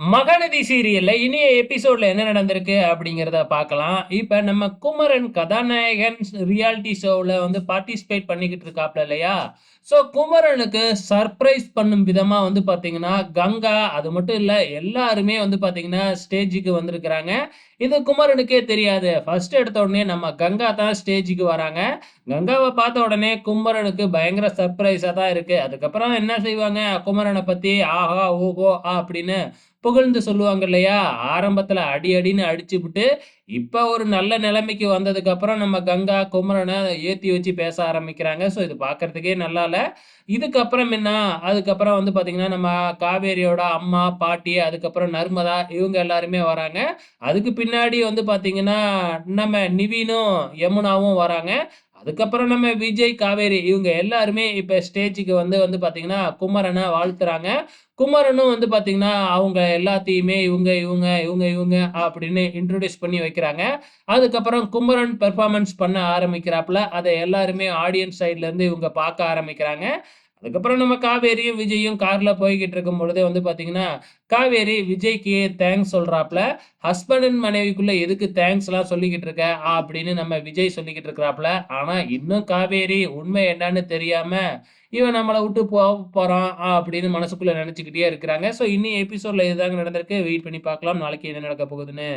மகநதி சீரியல்ல இனிய எபிசோட்ல என்ன நடந்திருக்கு அப்படிங்கிறத பார்க்கலாம். இப்போ நம்ம குமரன் கதாநாயகன் ரியாலிட்டி ஷோவில் வந்து பார்ட்டிசிபேட் பண்ணிக்கிட்டு இருக்காப்ல இல்லையா? ஸோ குமரனுக்கு சர்ப்ரைஸ் பண்ணும் விதமாக வந்து பார்த்தீங்கன்னா, கங்கா அது மட்டும் இல்லை எல்லாருமே வந்து பார்த்தீங்கன்னா, ஸ்டேஜுக்கு வந்திருக்கிறாங்க. இது குமரனுக்கே தெரியாது. ஃபர்ஸ்ட் எடுத்த உடனே நம்ம கங்கா தான் ஸ்டேஜுக்கு வராங்க. கங்காவை பார்த்த உடனே குமரனுக்கு பயங்கர சர்ப்ரைஸாக தான் இருக்குது அதுக்கப்புறம் என்ன செய்வாங்க, குமரனை பற்றி ஆஹா! ஓஹோ! அப்படின்னு புகழ்ந்து சொல்லுவாங்க இல்லையா? ஆரம்பத்தில் அடி அடின்னு அடித்து விட்டு இப்போ ஒரு நல்ல நிலைமைக்கு வந்ததுக்கப்புறம் நம்ம கங்கா, குமரனை ஏற்றி வச்சு பேச ஆரம்பிக்கிறாங்க. ஸோ இது பார்க்கறதுக்கே நல்லா இல்லை இதுக்கப்புறம் என்ன, அதுக்கப்புறம் வந்து பார்த்திங்கன்னா நம்ம காவேரியோட அம்மா, பாட்டி, அதுக்கப்புறம் நர்மதா இவங்க எல்லாருமே வராங்க. அதுக்கு பின்னாடி வந்து பார்த்திங்கன்னா நம்ம நிவினும், யமுனாவும் வராங்க. அதுக்கப்புறம் நம்ம விஜய், காவேரி இவங்க எல்லாருமே இப்ப ஸ்டேஜுக்கு வந்து வந்து பார்த்தீங்கன்னா, குமரனை வாழ்த்துறாங்க. குமரனும் வந்து பார்த்தீங்கன்னா, அவங்க எல்லாத்தையுமே இவங்க, இவங்க, இவங்க, இவங்க அப்படின்னு இன்ட்ரடியூஸ் பண்ணி வைக்கிறாங்க. அதுக்கப்புறம் குமரன் பெர்ஃபார்மன்ஸ் பண்ண ஆரம்பிக்கிறாப்புல அதை எல்லாருமே ஆடியன்ஸ் சைட்ல இருந்து இவங்க பார்க்க ஆரம்பிக்கிறாங்க. அதுக்கப்புறம் நம்ம காவேரியும், விஜயும் கார்ல போய்கிட்டு இருக்கும் பொழுதே வந்து பார்த்தீங்கன்னா, காவேரி விஜய்க்கு தேங்க்ஸ் சொல்றாப்ல. ஹஸ்பண்ட் அண்ட் மனைவிக்குள்ள எதுக்கு தேங்க்ஸ்லாம் சொல்லிக்கிட்டு இருக்க? அப்படின்னு நம்ம விஜய் சொல்லிக்கிட்டு இருக்கிறாப்ல. ஆனா இன்னும் காவேரி உண்மை என்னன்னு தெரியாம, இவன் நம்மளை விட்டு போக போறான் அப்படின்னு மனசுக்குள்ள நினச்சிக்கிட்டே இருக்கிறாங்க. ஸோ இன்னும் எபிசோட்ல இதுதாங்க நடந்திருக்கு. வெயிட் பண்ணி பார்க்கலாம். நாளைக்கு என்ன நடக்க போகுதுன்னு.